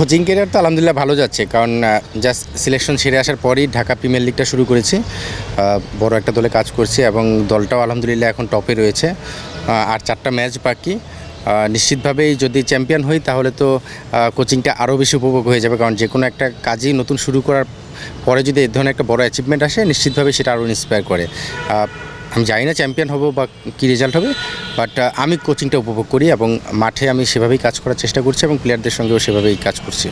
Coaching career তো আলহামদুলিল্লাহ ভালো যাচ্ছে, কারণ জাস্ট সিলেকশন সেরে আসার পরই ঢাকা প্রিমিয়ার লিগটা শুরু করেছি। বড় একটা দলে কাজ করছি এবং দলটাও আলহামদুলিল্লাহ এখন টপে রয়েছে। আর চারটা ম্যাচ বাকি। নিশ্চিতভাবেই যদি চ্যাম্পিয়ন হই তাহলে তো কোচিংটা আরও বেশি উপভোগ হয়ে যাবে, কারণ যে কোনো একটা কাজই নতুন শুরু করার পরে যদি এই ধরনের একটা বড় অ্যাচিভমেন্ট আসে নিশ্চিতভাবে সেটা আরও ইন্সপায়ার করে। আমি জানি না চ্যাম্পিয়ন হব বা কী রেজাল্ট হবে বাট আমি কোচিংটা উপভোগ করি এবং মাঠে আমি সেভাবেই কাজ করার চেষ্টা করছি এবং প্লেয়ারদের সঙ্গেও সেভাবেই কাজ করছি।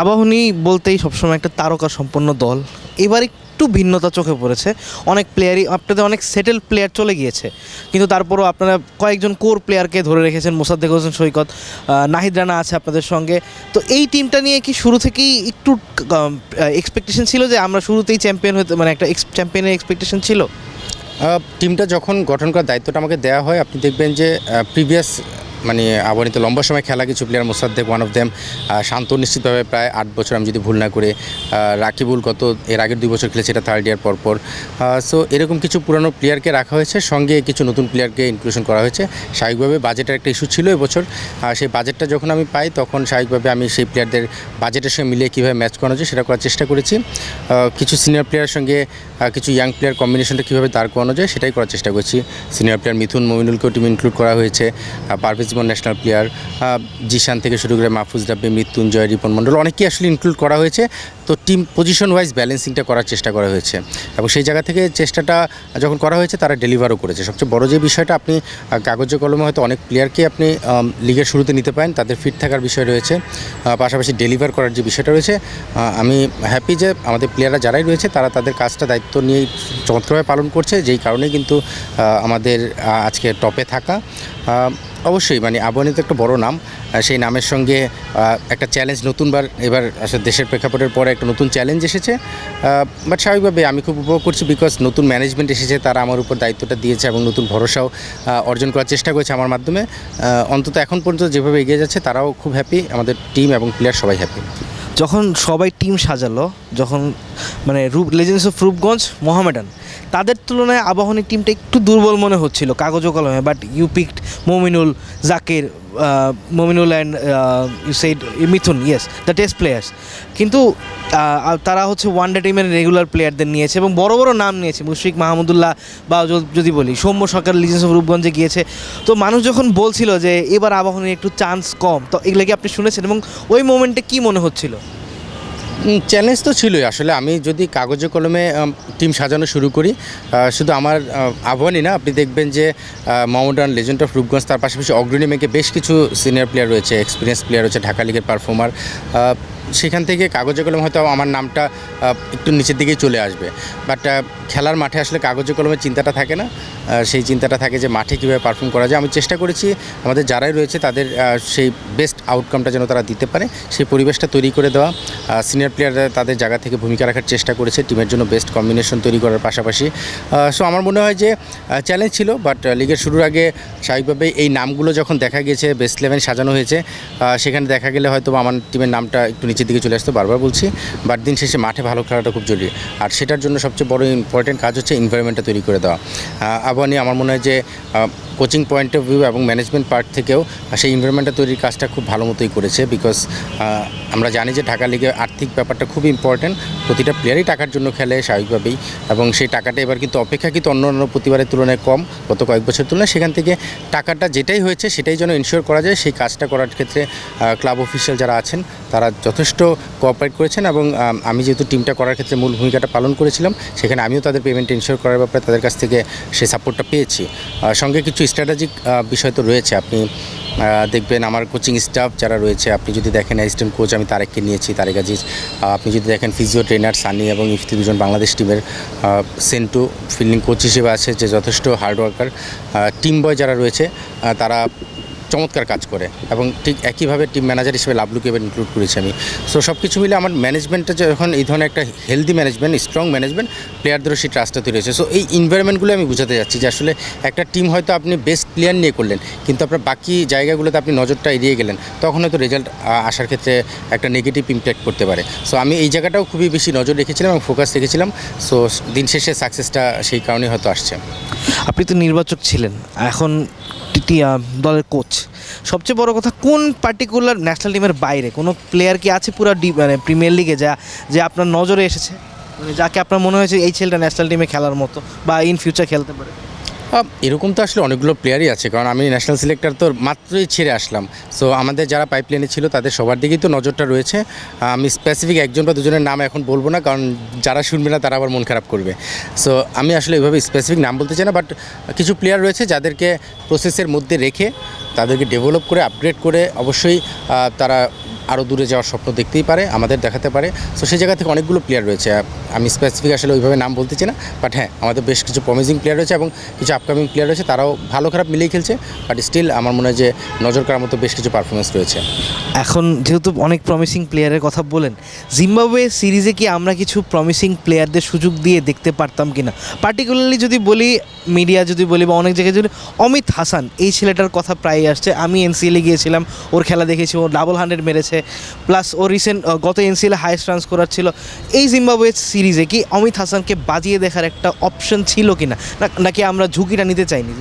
আবাহনী বলতেই সবসময় একটা তারকা সম্পন্ন দল। এবার একটু ভিন্নতা চোখে পড়েছে। অনেক প্লেয়ারই আপনাদের অনেক সেটেল প্লেয়ার চলে গিয়েছে। কিন্তু তারপরও আপনারা কয়েকজন কোর প্লেয়ারকে ধরে রেখেছেন, মোসাদ্দেক হোসেন, সৈকত নাহিদ রানা আছে আপনাদের সঙ্গে। তো এই টিমটা নিয়ে কি শুরু থেকেই একটু এক্সপেকটেশন ছিল যে আমরা শুরুতেই চ্যাম্পিয়ন হতে মানে একটা চ্যাম্পিয়নের এক্সপেকটেশন ছিল? টিমটা যখন গঠন করার দায়িত্বটা আমাকে দেওয়া হয় আপনি দেখবেন যে প্রিভিয়াস মানে আবহানিতে লম্বা সময় খেলা কিছু player Mosaddek one of them Shanto নিশ্চিতভাবে প্রায় আট বছর আমি যদি ভুল না করে রাকিবুল গত এর আগের দুই বছর খেলেছে, এটা থার্ড ইয়ার পর পর। সো এরকম কিছু পুরানো প্লেয়ারকে রাখা হয়েছে, সঙ্গে কিছু নতুন প্লেয়ারকে ইনক্লুশন করা হয়েছে। স্বাভাবিকভাবে বাজেটের একটা ইস্যু ছিল এবছর সেই বাজেটটা যখন আমি পাই, তখন স্বাভাবিকভাবে আমি সেই প্লেয়ারদের বাজেটের সঙ্গে মিলিয়ে কীভাবে ম্যাচ করানো যায় সেটা করার চেষ্টা করেছি। কিছু সিনিয়র প্লেয়ারের সঙ্গে কিছু ইয়াং প্লেয়ার কম্বিনেশনটা কীভাবে দাঁড় করানো যায় সেটাই করার চেষ্টা করছি। সিনিয়র প্লেয়ার মিথুন মমিনুলকেও টিম ইনক্লুড করা হয়েছে। পারভেজ জীবন ন্যাশনাল প্লেয়ার জিশান থেকে শুরু করে মাহফুজ ডাব্বি মৃত্যুঞ্জয়, রিপন মণ্ডল অনেকেই আসলে ইনক্লুড করা হয়েছে। তো টিম পজিশন ওয়াইজ ব্যালেন্সিংটা করার চেষ্টা করা হয়েছে। এবং সেই জায়গা থেকে চেষ্টাটা যখন করা হয়েছে, তারা ডেলিভারও করেছে। সবচেয়ে বড় যে বিষয়টা, আপনি কাগজে কলমে হয়তো অনেক প্লেয়ারকে আপনি লিগের শুরুতে নিতে পারেন, তাদের ফিট থাকার বিষয় রয়েছে। পাশাপাশি ডেলিভার করার যে বিষয়টা রয়েছে আমি হ্যাপি যে আমাদের প্লেয়াররা যারাই রয়েছে, তারা তাদের কাজটা দায়িত্ব নিয়ে চমৎকারভাবে পালন করছে। যেই কারণে কিন্তু আমাদের আজকে টপে থাকা। অবশ্যই মানে আবহানিতে একটা বড় নাম। সেই নামের সঙ্গে একটা চ্যালেঞ্জ নতুনবার এবার, আসলে দেশের প্রেক্ষাপটের পরে একটা নতুন চ্যালেঞ্জ এসেছে। বাট স্বাভাবিকভাবে আমি খুব উপভোগ করছি বিকজ নতুন ম্যানেজমেন্ট এসেছে, তারা আমার উপর দায়িত্বটা দিয়েছে এবং নতুন ভরসাও অর্জন করার চেষ্টা করেছে আমার মাধ্যমে। অন্তত এখন পর্যন্ত যেভাবে এগিয়ে যাচ্ছে, তারাও খুব হ্যাপি আমাদের টিম এবং প্লেয়ার সবাই হ্যাপি যখন সবাই টিম সাজালো, যখন মানে রূপ লেজেন্ডস অফ রূপগঞ্জ মোহামেডান তাদের তুলনায় আবাহনী টিমটা একটু দুর্বল মনে হচ্ছিল কাগজ ও কলমে but you picked Mominul Zakir Mominul and you said Mithun yes the test players কিন্তু আহ, তারা হচ্ছে ওয়ান ডে টিমের রেগুলার প্লেয়ারদের নিয়েছে এবং বড় বড় নাম নিয়েছে মুশফিক মাহমুদুল্লাহ বা যদি বলি সৌম্য সরকার লিজেন্স অফ রূপগঞ্জে গিয়েছে। তো মানুষ যখন বলছিল যে এবার আবাহনীর একটু চান্স কম তো এগুলো কি আপনি শুনেছেন? এবং ওই মোমেন্টে কী মনে হচ্ছিল? চ্যালেঞ্জ তো ছিলই। আসলে আমি যদি কাগজে কলমে টিম সাজানো শুরু করি শুধু আমার আহ্বানই না, আপনি দেখবেন যে মমডান লেজেন্ড অফ রূপগঞ্জ তার পাশাপাশি অগ্রণী মেকে বেশ কিছু সিনিয়র প্লেয়ার রয়েছে এক্সপিরিয়েন্স প্লেয়ার রয়েছে, ঢাকা লিগের পারফর্মার সেখান থেকে কাগজে কলমে হয়তো আমার নামটা একটু নিচের দিকেই চলে আসবে। বাট খেলার মাঠে আসলে কাগজে কলমের চিন্তাটা থাকে না। সেই চিন্তাটা থাকে যে মাঠে কীভাবে পারফর্ম করা যায়। আমি চেষ্টা করেছি, আমাদের যারাই রয়েছে তাদের সেই বেস্ট আউটকামটা যেন তারা দিতে পারে, সেই পরিবেশটা তৈরি করে দেওয়া। সিনিয়র প্লেয়াররা তাদের জায়গা থেকে ভূমিকা রাখার চেষ্টা করেছে টিমের জন্য বেস্ট কম্বিনেশন তৈরি করার পাশাপাশি। সো আমার মনে হয় যে চ্যালেঞ্জ ছিল বাট লিগের শুরুর আগে স্বাভাবিকভাবে এই নামগুলো যখন দেখা গেছে বেস্ট ইলেভেন সাজানো হয়েছে সেখানে দেখা গেলে হয়তো আমার টিমের নামটা একটু নিচের দিকে চলে আসতো বারবার বলছি বাট দিন শেষে মাঠে ভালো খেলাটা খুব জরুরি। আর সেটার জন্য সবচেয়ে বড় ইম্পর্টেন্ট কাজ হচ্ছে এনভায়রনমেন্টটা তৈরি করে দেওয়া। আবাহনী আমার মনে হয় যে কোচিং পয়েন্ট অফ ভিউ এবং ম্যানেজমেন্ট পার্ট থেকেও সেই এনভায়রনমেন্টটা তৈরির কাজটা খুব ভালো মতোই করেছে বিকজ আমরা জানি যে ঢাকা লিগে আর্থিক ব্যাপারটা খুব ইম্পর্টেন্ট প্রতিটা প্লেয়ারই টাকার জন্য খেলে স্বাভাবিকভাবেই এবং সেই টাকাটা এবার কিন্তু অপেক্ষাকৃত অন্য অন্য প্রতিবারের তুলনায় কম। গত কয়েক বছর তুলনায় সেখান থেকে টাকাটা যেটাই হয়েছে সেটাই যেন ইনশিওর করা যায়, সেই কাজটা করার ক্ষেত্রে ক্লাব অফিসিয়াল যারা আছেন, তারা যথেষ্ট কোঅপারেট করেছেন এবং, আমি যেহেতু টিমটা করার ক্ষেত্রে মূল ভূমিকাটা পালন করেছিলাম, সেখানে আমিও তাদের পেমেন্ট ইনশিওর করার ব্যাপারে তাদের কাছ থেকে সেই সাপোর্টটা পেয়েছি। সঙ্গে কিছু স্ট্র্যাটেজিক বিষয় তো রয়েছে। আপনি দেখবেন আমার কোচিং স্টাফ যারা রয়েছে, আপনি যদি দেখেন অ্যাসিস্ট্যান্ট কোচ আমি তারেককে নিয়েছি, তারেক আজিজ আপনি যদি দেখেন ফিজিও ট্রেনার সানি এবং ইফতি দুজন বাংলাদেশ টিমের সেন্টু ফিল্ডিং কোচ হিসেবে আছে, যে যথেষ্ট হার্ডওয়ার্কার টিম বয় যারা রয়েছে তারা চমৎকার কাজ করে এবং ঠিক একইভাবে টিম ম্যানেজার হিসেবে লাভলুকে এবার ইনক্লুড করেছি আমি। সো সব কিছু মিলে আমার ম্যানেজমেন্টটা যখন এই ধরনের একটা হেলদি ম্যানেজমেন্ট স্ট্রং ম্যানেজমেন্ট প্লেয়ারদেরও সেই ট্রাস্টটা তৈরি হয়েছে। সো এই ইনভায়রনমেন্টগুলো আমি বুঝাতে যাচ্ছি যে আসলে একটা টিম হয়তো আপনি বেস্ট প্লেয়ার নিয়ে করলেন, কিন্তু আপনার বাকি জায়গাগুলোতে আপনি নজরটা এড়িয়ে গেলেন, তখন হয়তো রেজাল্ট আসার ক্ষেত্রে একটা নেগেটিভ ইম্প্যাক্ট করতে পারে। সো আমি এই জায়গাটাও খুবই বেশি নজর রেখেছিলাম এবং ফোকাস রেখেছিলাম। সো দিন শেষে সাকসেসটা সেই কারণেই হয়তো আসছে। আপনি তো নির্বাচক ছিলেন, এখন দলের কোচ সবচেয়ে বড় কথা, কোন পার্টিকুলার ন্যাশনাল টিমের বাইরে, কোনো প্লেয়ার কি আছে পুরো মানে প্রিমিয়ার লিগে যা যে আপনার নজরে এসেছে? মানে যাকে আপনার মনে হয়েছে এই ছেলেটা ন্যাশনাল টিমে খেলার মতো বা ইন ফিউচার খেলতে পারে। এরকম তো আসলে অনেকগুলো প্লেয়ারই আছে, কারণ আমি ন্যাশনাল সিলেক্টর তো মাত্রই ছেড়ে আসলাম। সো আমাদের যারা পাইপলাইনে ছিল, তাদের সবার দিকেই তো নজরটা রয়েছে। আমি স্পেসিফিক একজন বা দুজনের নাম এখন বলব না, কারণ যারা শুনবে না, তারা আবার মন খারাপ করবে। সো আমি আসলে এভাবে স্পেসিফিক নাম বলতে চাই না বাট কিছু প্লেয়ার রয়েছে যাদেরকে প্রসেসের মধ্যে রেখে তাদেরকে ডেভেলপ করে আপগ্রেড করে অবশ্যই তারা আরও দূরে যাওয়ার স্বপ্ন দেখতেই পারে, আমাদের দেখাতে পারে। সো সেই জায়গা থেকে অনেকগুলো প্লেয়ার রয়েছে। আমি স্পেসিফিক আসলে ওইভাবে নাম বলতে চাই না বাট হ্যাঁ আমাদের বেশ কিছু প্রমিজিং প্লেয়ার রয়েছে এবং কিছু আপকামিং প্লেয়ার রয়েছে, তারাও ভালো খারাপ মিলেই খেলছে বাট স্টিল আমার মনে হয় যে নজর করার মতো বেশ কিছু পারফরমেন্স রয়েছে। এখন যেহেতু অনেক প্রমিসিং প্লেয়ারের কথা বলেন জিম্বাবুয়ে সিরিজে কি আমরা কিছু প্রমিসিং প্লেয়ারদের সুযোগ দিয়ে দেখতে পারতাম কি না পার্টিকুলারলি যদি বলি মিডিয়া যদি বলি বা অনেক জায়গায় যদি অমিত হাসান, এই ছেলেটার কথা প্রায়ই আসছে। আমি এনসিএলে গিয়েছিলাম, ওর খেলা দেখেছি, ও ডাবল হান্ড্রেড মেরেছে। প্লাস ও রিসেন্ট গত এনসিএলে হাইয়েস্ট রান করার ছিল এই জিম্বাবুয়ে সিরিজে কি অমিত হাসানকে বাজিয়ে দেখার একটা অপশন ছিল কি না, নাকি আমরা ঝুঁকিটা নিতে চাইনি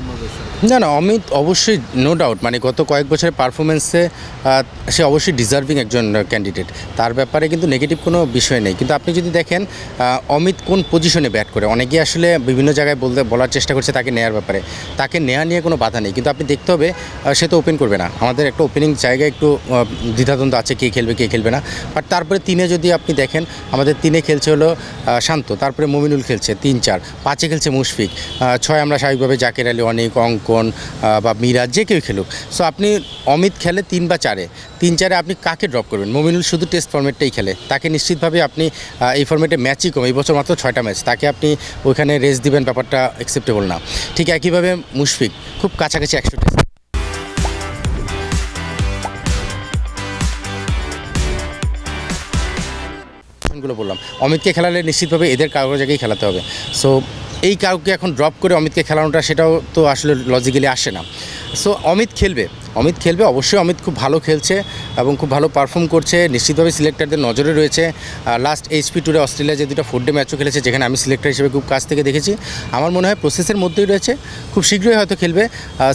না না, অমিত অবশ্যই নো ডাউট মানে গত কয়েক বছরের পারফরমেন্সে সে অবশ্যই ডিজার্ভিং একজন ক্যান্ডিডেট তার ব্যাপারে কিন্তু নেগেটিভ কোনো বিষয় নেই। কিন্তু আপনি যদি দেখেন অমিত কোন পজিশনে ব্যাট করে? অনেকেই আসলে বিভিন্ন জায়গায় বলতে, বলার চেষ্টা করছে তাকে নেয়ার ব্যাপারে। তাকে নেওয়া নিয়ে কোনো বাধা নেই। কিন্তু আপনি দেখতে হবে সে তো ওপেন করবে না। আমাদের একটা ওপেনিং জায়গায় একটু দ্বিধাদ্বন্দ্ব আছে, কে খেলবে কে খেলবে না। বাট তারপরে তিনে যদি আপনি দেখেন, আমাদের তিনে খেলছে হলো শান্ত। তারপরে মমিনুল খেলছে, তিন চার। পাঁচে খেলছে মুশফিক। ছয় আমরা স্বাভাবিকভাবে জাকের আলী, অনেক, অঙ্কন বা মিরাজ, যে কেউ খেলুক। সো আপনি অমিত খেলে তিন বা চারে। তিন চারে আপনি কাকে ড্রপ করবেন? মমিনুল শুধু টেস্ট ফর্মেটটাই খেলে। তাকে নিশ্চিতভাবে আপনি এই ফর্মেটে ম্যাচই কম। এই বছর মাত্র ছয়টা ম্যাচ তাকে আপনি ওইখানে রেস্ট দিবেন, ব্যাপারটা অ্যাকসেপ্টেবল না। ঠিক একইভাবে মুশফিক, খুব কাছাকাছি একশো টেস্ট অমিতকে খেলালে নিশ্চিতভাবে এদের কারও জায়গায় খেলাতে হবে। সো এই কাউকে এখন ড্রপ করে অমিতকে খেলানোটা, সেটাও তো আসলে লজিক্যালি আসে না। সো অমিত খেলবে। অমিত খেলবে, অবশ্যই অমিত খুব ভালো খেলছে এবং খুব ভালো পারফর্ম করছে। নিশ্চিতভাবে সিলেক্টারদের নজরে রয়েছে। লাস্ট এইচপি ট্যুরে অস্ট্রেলিয়া যে দুটো ফোর ডে ম্যাচও খেলেছে, যেখানে আমি সিলেক্টর হিসেবে খুব কাছ থেকে দেখেছি। আমার মনে হয় প্রসেসের মধ্যেই রয়েছে। খুব শীঘ্রই হয়তো খেলবে।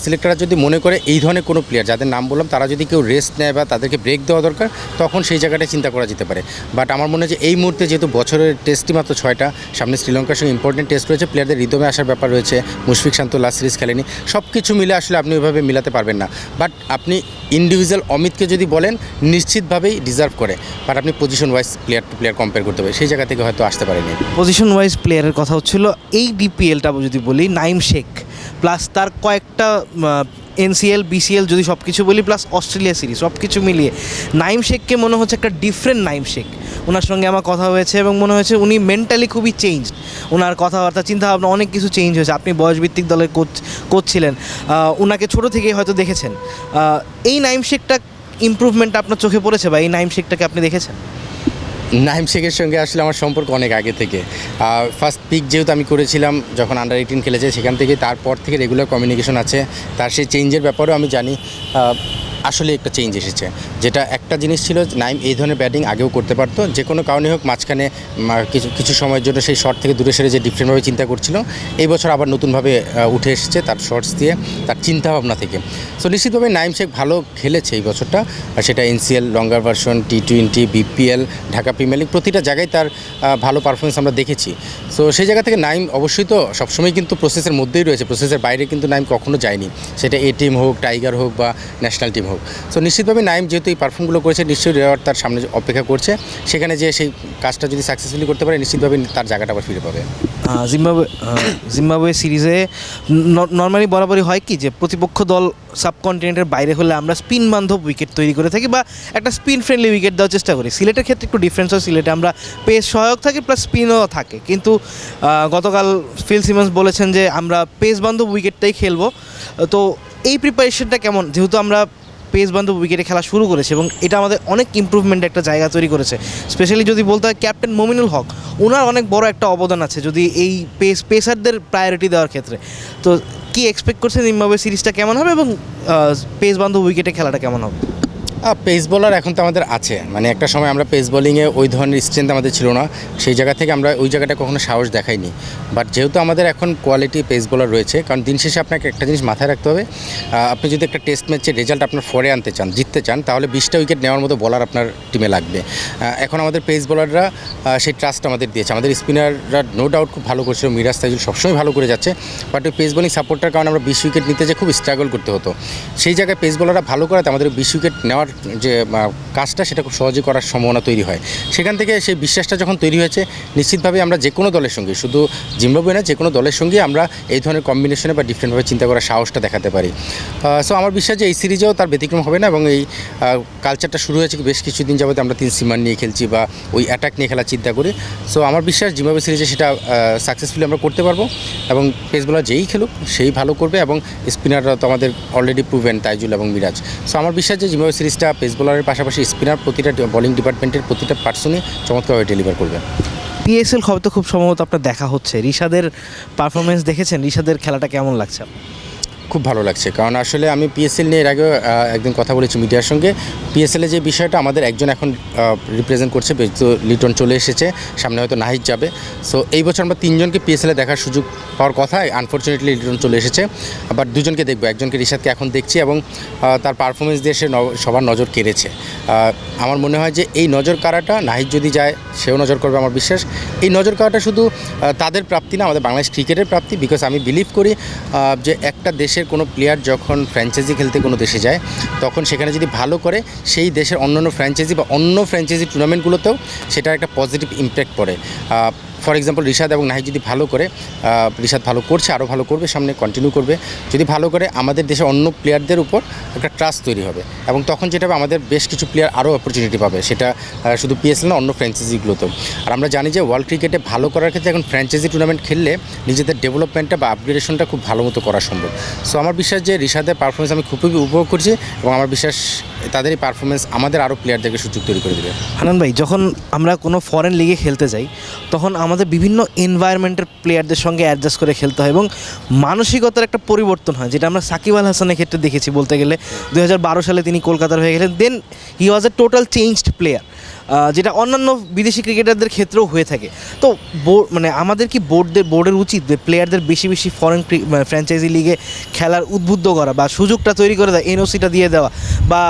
সিলেক্টররা যদি মনে করে এই ধরনের কোনো প্লেয়ার যাদের নাম বললাম, তারা যদি কেউ রেস্ট নেয় বা তাদেরকে ব্রেক দেওয়া দরকার, তখন সেই জায়গাটায় চিন্তা করা যেতে পারে। বাট আমার মনে হয় যে এই মুহূর্তে যেহেতু বছরের টেস্টই মাত্র ছয়টা, সামনে শ্রীলঙ্কার সঙ্গে ইম্পর্টেন্ট টেস্ট রয়েছে। প্লেয়ারদের রিদমে আসার ব্যাপার রয়েছে। মুশফিক শান্ত লাস্ট সিরিজ খেলেনি। সব কিছু মিলে আসলে আপনি ওইভাবে মিলাতে পারবেন না। বাট আপনি ইন্ডিভিজুয়াল অমিতকে যদি বলেন, নিশ্চিতভাবেই ডিজার্ভ করে। বাট আপনি position wise player to player compare করতে পারেন। সেই জায়গা থেকে হয়তো আসতে পারেনি। পজিশন ওয়াইজ প্লেয়ারের কথা হচ্ছিল, এই ডিপিএলটা যদি বলি, নাইম শেখ প্লাস তার কয়েকটা এনসিএল, বিসিএল যদি সব কিছু বলি প্লাস অস্ট্রেলিয়া সিরিজ সব কিছু মিলিয়ে। নাইম শেখকে মনে হচ্ছে একটা ডিফারেন্ট নাইম শেখ। ওনার সঙ্গে আমার কথা হয়েছে এবং মনে হয়েছে উনি মেন্টালি খুবই চেঞ্জ ওনার কথাবার্তা, চিন্তাভাবনা অনেক কিছু চেঞ্জ হয়েছে। আপনি বয়সভিত্তিক দলের কোচ কোচ ছিলেন। ওনাকে ছোটো থেকেই হয়তো দেখেছেন। এই নাইম শেখটা ইমপ্রুভমেন্ট আপনার চোখে পড়েছে বা এই নাইম শেখটাকে আপনি দেখেছেন? নাইম শেখের সঙ্গে আসলে আমার সম্পর্ক অনেক আগে থেকে। ফার্স্ট পিক যেহেতু আমি করেছিলাম, যখন আন্ডার এইটিন খেলেছে সেখান থেকে, তারপর থেকে রেগুলার কমিউনিকেশন আছে। তার সেই চেঞ্জের ব্যাপারেও আমি জানি। আসলে একটা চেঞ্জ এসেছে। যেটা একটা জিনিস ছিল নাইম এই ধরনের ব্যাটিং আগেও করতে পারতো, যে কোনো কারণে হোক মাঝখানে কিছু কিছু সময়ের জন্য সেই শর্ট থেকে দূরে সেরে যে ডিফারেন্টভাবে চিন্তা করছিল। এই বছর আবার নতুনভাবে উঠে এসেছে তার শর্টস দিয়ে, তার চিন্তাভাবনা থেকে। সো নিশ্চিতভাবে নাইম শেখ ভালো খেলেছে এই বছরটা। আর সেটা NCL longer version T twenty BPL Dhaka premier league প্রতিটা জায়গায় তার ভালো পারফরমেন্স আমরা দেখেছি। সো সেই জায়গা থেকে নাইম অবশ্যই তো সবসময় কিন্তু প্রসেসের মধ্যেই রয়েছে প্রসেসের বাইরে কিন্তু নাইম কখনো যায়নি। সেটা এ টিম হোক টাইগার হোক বা ন্যাশনাল টিম হোক। সো নিশ্চিতভাবে নাইম যেহেতু এই পারফর্মগুলো করেছে, নিশ্চয়ই রেওয়ার্ড তার সামনে অপেক্ষা করছে। সেখানে যে সেই কাজটা যদি সাকসেসফুলি করতে পারে, নিশ্চিতভাবে তার জায়গাটা আবার ফিরে পাবে। জিম্বাবুয়ে জিম্বাবুয়ে সিরিজে নর্মালি বরাবরই হয় কি যে প্রতিপক্ষ দল সাবকন্টিনেন্টের বাইরে হলে আমরা স্পিন বান্ধব উইকেট তৈরি করে থাকি বা একটা স্পিন ফ্রেন্ডলি উইকেট দেওয়ার চেষ্টা করি। সিলেটের ক্ষেত্রে একটু ডিফারেন্স হয়। সিলেটে আমরা পেস সহায়ক থাকি প্লাস স্পিনও থাকে। কিন্তু গতকাল ফিল সিমন্স বলেছেন যে আমরা পেস বান্ধব উইকেটটাই খেলব। তো এই প্রিপারেশনটা কেমন? যেহেতু আমরা পেস বান্ধব উইকেটে খেলা শুরু করেছে এবং এটা আমাদের অনেক ইমপ্রুভমেন্ট একটা জায়গা তৈরি করেছে। স্পেশালি যদি বলতে হয় ক্যাপ্টেন মমিনুল হক ওনার অনেক বড় একটা অবদান আছে যদি এই পেস পেসারদের প্রায়োরিটি দেওয়ার ক্ষেত্রে। তো কি এক্সপেক্ট করছেন জিম্বাবুয়ে সিরিজটা কেমন হবে এবং পেস বান্ধব উইকেটে খেলাটা কেমন হবে? পেস বোলার এখন তো আমাদের আছে। মানে একটা সময় আমরা পেস বোলিংয়ে ওই ধরনের স্ট্রেংথ আমাদের ছিল না। সেই জায়গা থেকে আমরা ওই জায়গাটা কখনো সাহস দেখাইনি। বাট যেহেতু আমাদের এখন কোয়ালিটি পেস বোলার রয়েছে, কারণ দিন শেষে আপনাকে একটা জিনিস মাথায় রাখতে হবে আপনি যদি একটা টেস্ট ম্যাচের রেজাল্ট আপনার ফরে আনতে চান, জিততে চান, তাহলে বিশটা উইকেট নেওয়ার মতো বলার আপনার টিমে লাগবে। এখন আমাদের পেস বোলাররা সেই ট্রাস্ট আমাদের দিয়েছে। আমাদের স্পিনাররা নো ডাউট খুব ভালো করছিল, মিরাজ তাইজুল সবসময় ভালো করে যাচ্ছে। বাট ওই পেস বোলিং সাপোর্টটার কারণে আমরা বিশ উইকেট নিতে যে খুব স্ট্রাগল করতে হতো। সেই জায়গায় পেস বলাররা ভালো করাতে আমাদের বিশ উইকেট নেওয়ার যে কাজটা সেটা খুব সহজে করার সম্ভাবনা তৈরি হয়। সেখান থেকে সেই বিশ্বাসটা যখন তৈরি হয়েছে, নিশ্চিতভাবে আমরা যে কোনো দলের সঙ্গে, শুধু জিম্বাবুয়ে না যে কোনো দলের সঙ্গে আমরা এই ধরনের কম্বিনেশনে বা ডিফারেন্টভাবে চিন্তা করার সাহসটা দেখাতে পারি। সো আমার বিশ্বাস যে এই সিরিজেও তার ব্যতিক্রম হবে না এবং এই কালচারটা শুরু হয়েছে বেশ কিছুদিন যাবত আমরা তিন সিমান নিয়ে খেলছি বা ওই অ্যাটাক নিয়ে খেলার চিন্তা করি। সো আমার বিশ্বাস জিম্বাবুয়ে সিরিজে সেটা সাকসেসফুলি আমরা করতে পারব এবং পেস বোলার যেই খেলুক, সেই ভালো করবে এবং স্পিনাররা তো আমাদের অলরেডি প্রুভেন তাইজুল এবং মিরাজ। সো আমার বিশ্বাস যে জিম্বাবুয়ে সিরিজটা পেস বোলারের পাশাপাশি স্পিনার প্রতিটা বোলিং ডিপার্টমেন্টের প্রতিটা পার্সনই চমৎকারভাবে ডেলিভার করবে। পিএসএল খবর তো খুব সম্ভবত আপনার দেখা হচ্ছে। ঋষাদের পারফরমেন্স দেখেছেন? ঋষাদের খেলাটা কেমন লাগছে? খুব ভালো লাগছে। কারণ আসলে আমি পিএসএল নিয়ে এর আহ, একদিন কথা বলেছি মিডিয়ার সঙ্গে। পিএসএলের যে বিষয়টা আমাদের একজন এখন রিপ্রেজেন্ট করছে তো লিটন চলে এসেছে সামনে হয়তো নাহিদ যাবে। সো এই বছর আমরা তিনজনকে পিএসএলে দেখার সুযোগ পাওয়ার কথা আনফর্চুনেটলি লিটন চলে এসেছে। আবার দুজনকে দেখব একজনকে রিশাদকে এখন দেখছি এবং তার পারফরমেন্স দিয়ে সে সবার নজর কেড়েছে। আমার মনে হয় যে এই নজর কাড়াটা নাহিদ যদি যায় সেও নজর করবে আমার বিশ্বাস। এই নজর কাড়াটা শুধু তাদের প্রাপ্তি না আমাদের বাংলাদেশ ক্রিকেটের প্রাপ্তি বিকজ আমি বিলিভ করি যে একটা দেশের কোনো প্লেয়ার যখন ফ্র্যাঞ্চাইজি খেলতে কোনো দেশে যায়, তখন সেখানে যদি ভালো করে সেই দেশের অন্য অন্য ফ্র্যাঞ্চাইজি বা অন্য ফ্র্যাঞ্চাইজি টুর্নামেন্টগুলোতেও সেটা একটা পজিটিভ ইম্প্যাক্ট পড়ে। ফর এক্সাম্পল রিশাদ এবং নাহিদ যদি ভালো করে রিশাদ ভালো করছে আরও ভালো করবে, সামনে কন্টিনিউ করবে, যদি ভালো করে আমাদের দেশের অন্য প্লেয়ারদের উপর একটা ট্রাস্ট তৈরি হবে এবং তখন যেটা হবে, আমাদের বেশ কিছু প্লেয়ার আরও অপরচুনিটি পাবে। সেটা শুধু পিএসএল না, অন্য ফ্র্যাঞ্চাইজিগুলোতেও আর আমরা জানি যে ওয়ার্ল্ড ক্রিকেটে ভালো করার ক্ষেত্রে এখন ফ্র্যাঞ্চাইজি টুর্নামেন্ট খেললে নিজেদের ডেভেলপমেন্টটা বা আপগ্রেডেশনটা খুব ভালো মতো করা সম্ভব। সো আমার বিশ্বাস যে রিশাদের পারফরমেন্স আমি খুবই উপভোগ করছি এবং আমার বিশ্বাস তাদের এই পারফরমেন্স আমাদের আরও প্লেয়ারদেরকে সুযোগ তৈরি করে দেবে। হানান ভাই, যখন আমরা কোনো ফরেন লিগে খেলতে যাই, তখন আমাদের বিভিন্ন এনভায়রনমেন্টের প্লেয়ারদের সঙ্গে অ্যাডজাস্ট করে খেলতে হয় এবং মানসিকতার একটা পরিবর্তন হয়, যেটা আমরা সাকিব আল হাসানের ক্ষেত্রে দেখেছি বলতে গেলে। দু হাজার বারো সালে তিনি কলকাতার হয়ে গেলেন then he was a total changed player যেটা অন্যান্য বিদেশি ক্রিকেটারদের ক্ষেত্রেও হয়ে থাকে। তো মানে আমাদের কি বোর্ডদের বোর্ডের উচিত প্লেয়ারদের বেশি বেশি ফরেন ফ্র্যাঞ্চাইজি লিগে খেলার উদ্বুদ্ধ করা বা সুযোগটা তৈরি করে দেওয়া এনওসিটা দিয়ে দেওয়া বা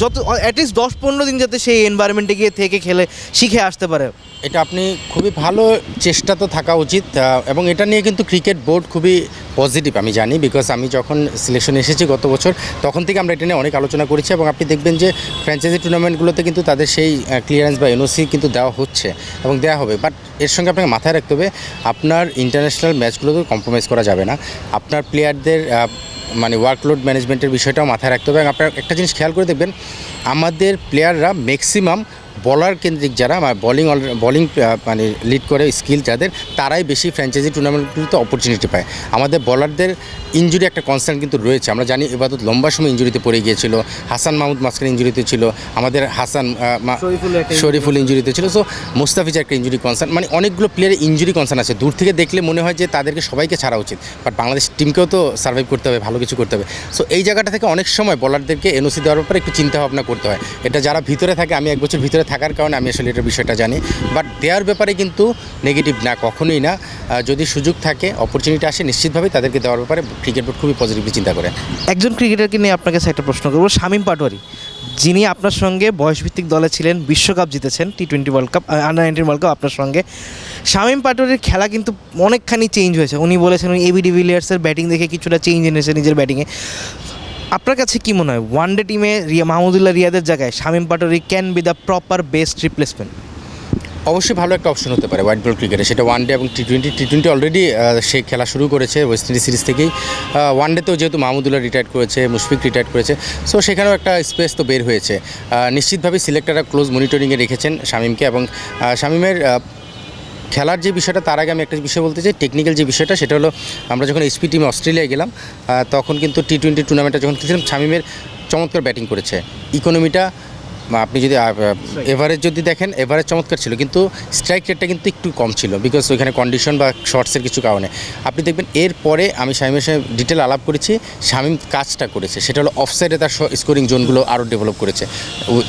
যত অ্যাটলিস্ট দশ পনেরো দিন যাতে সেই এনভায়রনমেন্টে গিয়ে থেকে খেলে, শিখে আসতে পারে। এটা আপনি খুবই ভালো চেষ্টা তো থাকা উচিত এবং এটা নিয়ে কিন্তু ক্রিকেট বোর্ড খুবই পজিটিভ আমি জানি বিকজ আমি যখন সিলেকশন এসেছি গত বছর, তখন থেকে আমরা এটা নিয়ে অনেক আলোচনা করেছি, এবং আপনি দেখবেন যে ফ্র্যাঞ্চাইজি টুর্নামেন্টগুলোতে কিন্তু তাদের সেই ক্লিয়ারেন্স বা এনওসি কিন্তু দেওয়া হচ্ছে, এবং দেওয়া হবে। বাট এর সঙ্গে আপনাকে মাথায় রাখতে হবে, আপনার ইন্টারন্যাশনাল ম্যাচগুলোতে কম্প্রোমাইজ করা যাবে না। আপনার প্লেয়ারদের মানে ওয়ার্কলোড ম্যানেজমেন্টের বিষয়টাও মাথায় রাখতে হবে। এবং আপনার একটা জিনিস খেয়াল করে দেখবেন, আমাদের প্লেয়াররা ম্যাক্সিমাম বলার কেন্দ্রিক যারা বলিং বলিং মানে লিড করে স্কিল যাদের তারাই বেশি ফ্র্যাঞ্চাইজি টুর্নামেন্টগুলোতে অপরচুনিটি পায়। আমাদের বলারদের ইঞ্জুরি একটা কনসার্ন কিন্তু রয়েছে। আমরা জানি এবাদত লম্বা সময় ইঞ্জুরিতে পড়ে গিয়েছিল হাসান মাহমুদ মাঝখানে ইঞ্জুরিতে ছিল আমাদের হাসান শরীফুল ইঞ্জুরিতে ছিল। সো মুস্তাফিজ একটা ইঞ্জুরি কনসার্ন মানে অনেকগুলো প্লেয়ারের ইঞ্জুরি কনসার্ন আছে। দূর থেকে দেখলে মনে হয় যে তাদেরকে সবাইকে ছাড়া উচিত। বাট বাংলাদেশ টিমকেও তো সার্ভাইভ করতে হবে ভালো কিছু করতে হবে। সো এই জায়গাটা থেকে অনেক সময় বলারদেরকে এনওসি দেওয়ার ব্যাপারে একটু চিন্তা ভাবনা করতে হয়। এটা যারা ভিতরে থাকে আমি এক বছর ভিতরে থাকার কারণে আমি আসলে এটার বিষয়টা জানি। বাট দেওয়ার ব্যাপারে কিন্তু নেগেটিভ না, কখনোই না। যদি সুযোগ থাকে অপরচুনিটি আসে নিশ্চিতভাবে তাদেরকে দেওয়ার ব্যাপারে ক্রিকেট বোর্ড খুবই পজিটিভলি চিন্তা করে। একজন ক্রিকেটারকে নিয়ে আপনার কাছে একটা প্রশ্ন করব। শামীম পাটোয়ারি, যিনি আপনার সঙ্গে বয়সভিত্তিক দলে ছিলেন, বিশ্বকাপ জিতেছেন T twenty world cup under nineteen world cup আপনার সঙ্গে। শামীম পাটোয়ারির খেলা কিন্তু অনেকখানি চেঞ্জ হয়েছে। উনি বলেছেন উনি এবি ডিভিলিয়ার্সের ব্যাটিং দেখে কিছুটা চেঞ্জ এনেছে নিজের ব্যাটিংয়ে আপনার কাছে কি মনে হয়? ওয়ান ডে টিমে রিয়া মাহমুদুল্লাহ রিয়াদের জায়গায় Shamim Patwari can be the proper best replacement অবশ্যই ভালো একটা অপশন হতে পারে হোয়াইট বল ক্রিকেটে সেটা ওয়ান ডে এবং T twenty T twenty already সে খেলা শুরু করেছে ওয়েস্ট ইন্ডিজ সিরিজ থেকেই। ওয়ান ডেতেও যেহেতু মাহমুদুল্লাহ রিটায়ার করেছে, মুশফিক রিটায়ার করেছে সো সেখানেও একটা স্পেস তো বের হয়েছে। নিশ্চিতভাবে সিলেক্টররা ক্লোজ মনিটরিংয়ে রেখেছেন শামিমকে এবং শামিমের খেলার যে বিষয়টা, তার আগে আমি একটা বিষয় বলতে চাই টেকনিক্যাল যে বিষয়টা, সেটা হলো আমরা যখন এসপি টিম অস্ট্রেলিয়ায় গেলাম তখন কিন্তু টি টোয়েন্টি টুর্নামেন্টটা যখন খেলছিলাম, শামিমের চমৎকার ব্যাটিং করেছে। ইকোনমিটা আপনি যদি এভারেজ যদি দেখেন এভারেজ চমৎকার ছিল, কিন্তু স্ট্রাইক রেটটা কিন্তু একটু কম ছিল বিকজ ওইখানে কন্ডিশন বা শর্টসের কিছু কারণে। আপনি দেখবেন, এরপরে আমি শামিমের সঙ্গে ডিটেল আলাপ করেছি, শামিম কাজটা করেছে। সেটা হলো অফসাইডে তার স্কোরিং জোনগুলো আরও ডেভেলপ করেছে।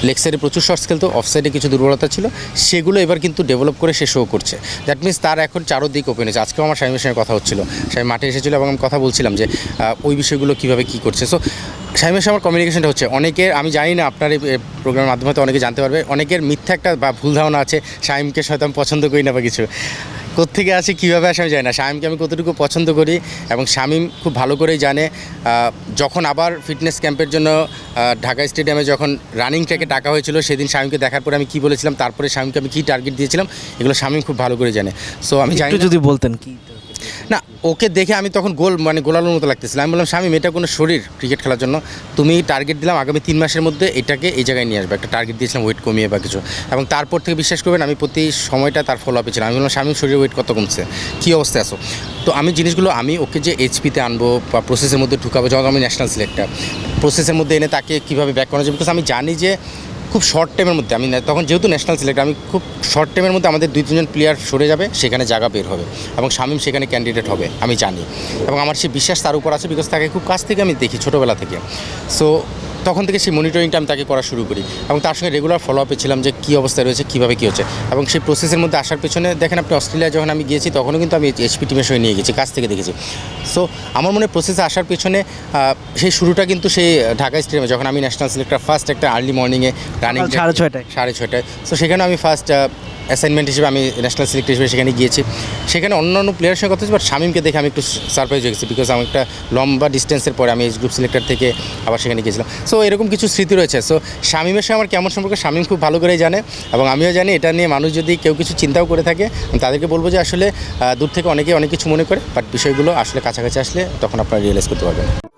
লেগ সাইডে প্রচুর শর্টস খেলতো অফসাইডে কিছু দুর্বলতা ছিল, সেগুলো এবার কিন্তু ডেভেলপ করে সে শো করছে। দ্যাট মিনস তার এখন চারোদিক ওপেন হয়েছে। আজকেও আমার শামিমের সঙ্গে কথা হচ্ছিল। শামিম মাঠে এসেছিল এবং আমি কথা বলছিলাম যে ওই বিষয়গুলো কীভাবে কী করছে। সো শামিমের সঙ্গে আমার কমিউনিকেশনটা হচ্ছে অনেকের আমি জানি না আপনার এই প্রোগ্রামের মাধ্যমে তো অনেকে জানতে পারবে অনেকের মিথ্যা একটা বা ভুল ধারণা আছে শামিমকে হয়তো আমি পছন্দ করি না বা কিছু। কোত্থেকে আসে কীভাবে আসে আমি জানি না। শামিমকে আমি কতটুকু পছন্দ করি এবং শামিম খুব ভালো করেই জানে যখন আবার ফিটনেস ক্যাম্পের জন্য ঢাকা স্টেডিয়ামে যখন রানিং ট্র্যাকে ডাকা হয়েছিল সেদিন শামিমকে দেখার পরে আমি কী বলেছিলাম তারপরে শামিমকে আমি কী টার্গেট দিয়েছিলাম এগুলো শামিম খুব ভালো করে জানে। সো আমি জানি যদি বলতেন কি? না, ওকে দেখে আমি তখন গোল মানে গোলালোর মতো লাগতেছিল। আমি বললাম, স্বামী এটা কোনো শরীর ক্রিকেট খেলার জন্য। তুমি টার্গেট দিলাম আগামী তিন মাসের মধ্যে এটাকে এই জায়গায় নিয়ে আসবে। একটা টার্গেট দিয়েছিলাম ওয়েট কমিয়ে বা কিছু। এবং তারপর থেকে বিশ্বাস করবেন, আমি প্রতি সময়টা তার ফলো আপে ছিলাম। আমি বললাম স্বামীর শরীরের ওয়েট কত কমছে? কী অবস্থায় আছো? তো আমি জিনিসগুলো, আমি ওকে যে এইচপিতে আনব বা প্রসেসের মধ্যে ঢুকাবো যখন আমি ন্যাশনাল সিলেক্টার প্রসেসের মধ্যে এনে তাকে কীভাবে ব্যাক করা যায়? বিকজ আমি জানি যে খুব শর্ট টাইমের মধ্যে, আমি তখন যেহেতু ন্যাশনাল সিলেক্ট আমি খুব শর্ট টাইমের মধ্যে আমাদের দুই, তিনজন প্লেয়ার সরে যাবে, সেখানে জায়গা বের হবে এবং শামিম সেখানে ক্যান্ডিডেট হবে, আমি জানি। এবং আমার সেই বিশ্বাস তার উপর আছে বিকজ তাকে খুব কাছ থেকে আমি দেখি, ছোটোবেলা থেকে। সো তখন থেকে সেই মনিটরিংটা আমি তাকে করা শুরু করি এবং তার সঙ্গে রেগুলার ফলো আপে ছিলাম যে কী অবস্থায় রয়েছে কীভাবে কী হচ্ছে এবং সেই প্রসেসের মধ্যে আসার পেছনে দেখেন আপনি অস্ট্রেলিয়া যখন আমি গিয়েছি তখনও কিন্তু আমি এইচপি টিমের সঙ্গে নিয়ে গেছি কাছ থেকে দেখেছি। সো আমার মনে প্রসেসে আসার পেছনে সেই শুরুটা কিন্তু সেই ঢাকা স্টেডিয়ামে যখন আমি ন্যাশনাল সিলেক্টর ফার্স্ট একটা আর্লি মর্নিংয়ে রানিং সাড়ে ছয়টায়। সাড়ে ছয়টায়। সো সেখানে আমি ফার্স্ট অ্যাসাইনমেন্ট হিসেবে আমি ন্যাশনাল সিলেক্টর হিসেবে সেখানে গিয়েছি। সেখানে অন্য অন্য প্লেয়ারের সঙ্গে কথা হচ্ছে বাট শামিমকে দেখে আমি একটু সারপ্রাইজ হয়ে গেছি বিকজ আমি একটা লম্বা ডিস্টেন্সের পরে আমি এজ গ্রুপ সিলেক্টর থেকে আবার সেখানে গিয়েছিলাম। সো এরকম কিছু স্মৃতি রয়েছে। সো শামিমের সঙ্গে আমার কেমন সম্পর্ক, শামিম খুব ভালো করেই জানে এবং আমিও জানি এটা নিয়ে মানুষ যদি কেউ কিছু চিন্তাও করে থাকে তাদেরকে বলব যে আসলে দূর থেকে অনেকে অনেক কিছু মনে করে বাট বিষয়গুলো আসলে কাছাকাছি আসলে তখন আপনারা রিয়েলাইজ করতে পারবেন।